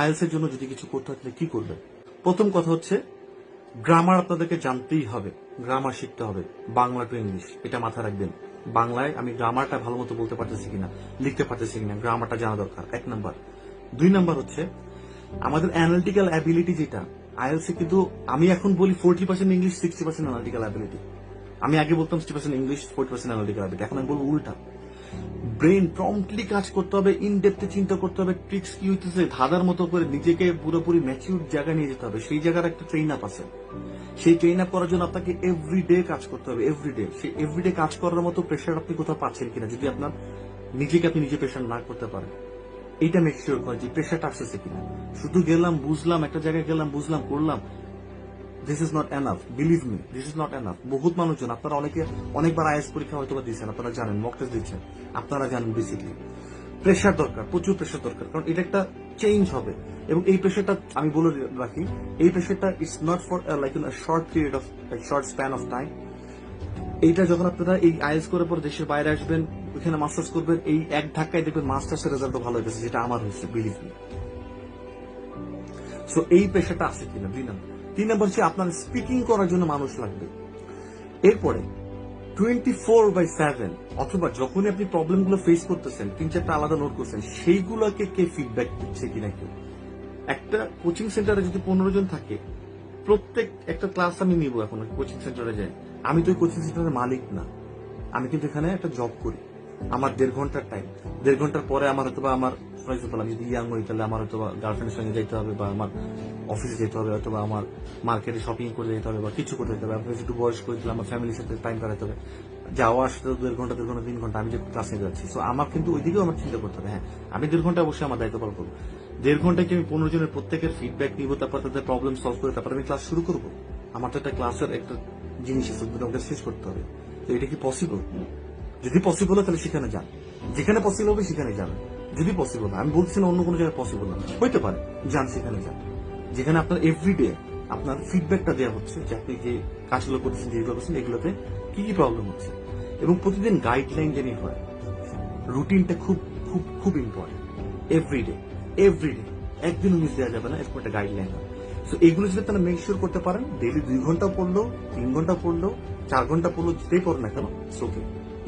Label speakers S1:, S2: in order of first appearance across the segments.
S1: IELTS এর জন্য যদি কিছু করতে হয় কি করবেন প্রথম কথা হচ্ছে গ্রামার আপনাদেরকে জানতেই হবে গ্রামার শিখতে হবে, বাংলা টু ইংলিশ এটা মাথায় রাখবেন। বাংলায় আমি গ্রামারটা ভালো মতো বলতে পারতেছি কিনা, লিখতে পারতেছি কিনা, গ্রামারটা জানা দরকার, এক নাম্বার। দুই নাম্বার হচ্ছে, আমাদের অ্যানালিটিক্যাল অ্যাবিলিটি যেটা, আইএলসি কিন্তু আমি এখন বলি forty percent English sixty percent analytical ability আমি আগে বলতাম sixty percent English forty percent analytical ability এখন আমি বলব উল্টা। ব্রেন প্রম্পটলি কাজ করতে হবে ইন ডেপথে চিন্তা করতে হবে ট্রিক্স কি হইতেছে, ধাঁধার মতো করে নিজেকে পুরোপুরি ম্যাচিউর জায়গায় নিয়ে যেতে হবে। সেই জায়গার একটা ট্রেন আপ আছে। সেই ট্রেন আপ করার জন্য আপনাকে এভরিডে কাজ করতে হবে এভরিডে সেই এভরিডে কাজ করার মতো প্রেশার আপনি কোথাও পাচ্ছেন কিনা, যদি আপনার নিজেকে আপনি নিজে প্রেশার না করতে পারেন। এইটা মেক শিওর করে যে প্রেশারটা আসতেছে কিনা। শুধু গেলাম, বুঝলাম, একটা জায়গায় গেলাম, বুঝলাম, করলাম this is not enough believe me this is not enough বহুত মানুষজন, আপনারা অনেকে অনেকবার আইএস পরীক্ষা হয়তো বা দিচ্ছেন আপনারা জানেন মক টেস্ট দিচ্ছেন। আপনারা জানেন বেসিকলি প্রেশার দরকার, প্রচুর প্রেশার দরকার, কারণ এটা একটা চেঞ্জ হবে। এবং এই প্রেশারটা আমি বলে রাখি, এই প্রেশারটা it's not for like in short period of short span of time এইটা যখন আপনারা এই আইএস করে পর দেশের বাইরে আসবেন, ওইখানে মাস্টার্স করবেন, এই এক ধাক্কায় দেখবেন মাস্টার্সের রেজাল্ট ভালো হয়েছে যেটা আমার হয়েছে বিলিভ মি সো এই পেশাটা আছে কিনা? দুই নম্বর। তিন নম্বর হচ্ছে আপনার স্পিকিং করার জন্য মানুষ লাগবে। এরপরে টোয়েন্টি ফোর বাই সেভেন অথবা যখনই আপনি প্রবলেমগুলো ফেস করতেছেন, তিন চারটা আলাদা নোট করছেন, সেইগুলোকে কে ফিডব্যাক দিচ্ছে কিনা কেউ? একটা কোচিং সেন্টারে যদি পনেরো জন থাকে, প্রত্যেক একটা ক্লাস আমি নিব এখন কোচিং সেন্টারে যাই। আমি তো কোচিং সেন্টারের মালিক না। আমি কিন্তু এখানে একটা জব করি। আমার দেড় ঘণ্টার টাইম দেড় ঘণ্টার পরে আমার হয়তো আমার ফর এক্সাম্পল আমি যদি ইয়াং হই, তাহলে আমার হয়তো গার্লফ্রেন্ডের সঙ্গে যেতে হবে বা আমার অফিসে যেতে হবে, অথবা আমার মার্কেটে শপিং করে যেতে হবে বা কিছু করতে যেতে হবে। আমি একটু বয়স করে দিলে আমার ফ্যামিলির সাথে টাইম কাটাতে হবে। যাওয়া আসতে দেড় ঘণ্টা দেড় ঘণ্টা, তিন ঘণ্টা, আমি যে ক্লাসে যাচ্ছি। সো আমার কিন্তু ওইদিকেও আমার চিন্তা করতে হবে। হ্যাঁ আমি দেড় ঘণ্টা অবশ্যই আমার দায়িত্ব পালন করব। দেড় ঘন্টায় কি আমি পনেরো জনের প্রত্যেকের ফিডব্যাক নিব, তারপর তাদের প্রবলেম সলভ করে তারপর আমি ক্লাস শুরু করব? আমার তো একটা ক্লাসের একটা জিনিস আছে আমাকে শেষ করতে হবে। তো এটা কি পসিবল যদি পসিবল হয়, তাহলে সেখানে যান। যেখানে পসিবল হবে, সেখানে যান যদি পসিবল না আমি বলছি না অন্য কোনো জায়গায় পসিবল না। হইতে পারে, যান, সেখানে যান। যেখানে আপনার এভরিডে আপনার ফিডব্যাকটা দেওয়া হচ্ছে যে আপনি যে কাজগুলো করছেন যেগুলো করছেন এগুলোতে কি কি প্রবলেম হচ্ছে? এবং প্রতিদিন গাইডলাইন জানি হয় রুটিনটা খুব খুব খুব ইম্পর্টেন্ট এভরিডে এভরিডে একদিন মিস দেওয়া যাবে না, এরকম একটা গাইডলাইন হয়। সো এগুলো যদি তারা মেক শিওর করতে পারেন ডেলি দুই ঘণ্টা পড়ল তিন ঘণ্টা পড়ল চার ঘণ্টা পড়ল যেটাই পড়ো না কেন ওকে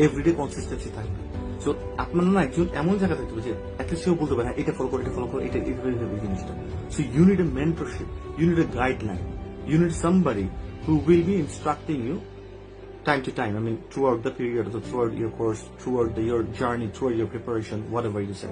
S1: এভরিডে কনসিস্টেন্সি থাকবে। সো আপনার না একজন এমন জায়গা থাকতে হবে যে একটা সেও বলতে পারে হ্যাঁ এটা ফলো করো এটা ফলো করো এটা এইভাবে এইভাবে এই জিনিসটা so you need a mentorship you need a guideline you need somebody who will be instructing you time to time. I mean, throughout the period, throughout your course, throughout the, your journey, throughout your preparation, whatever you say.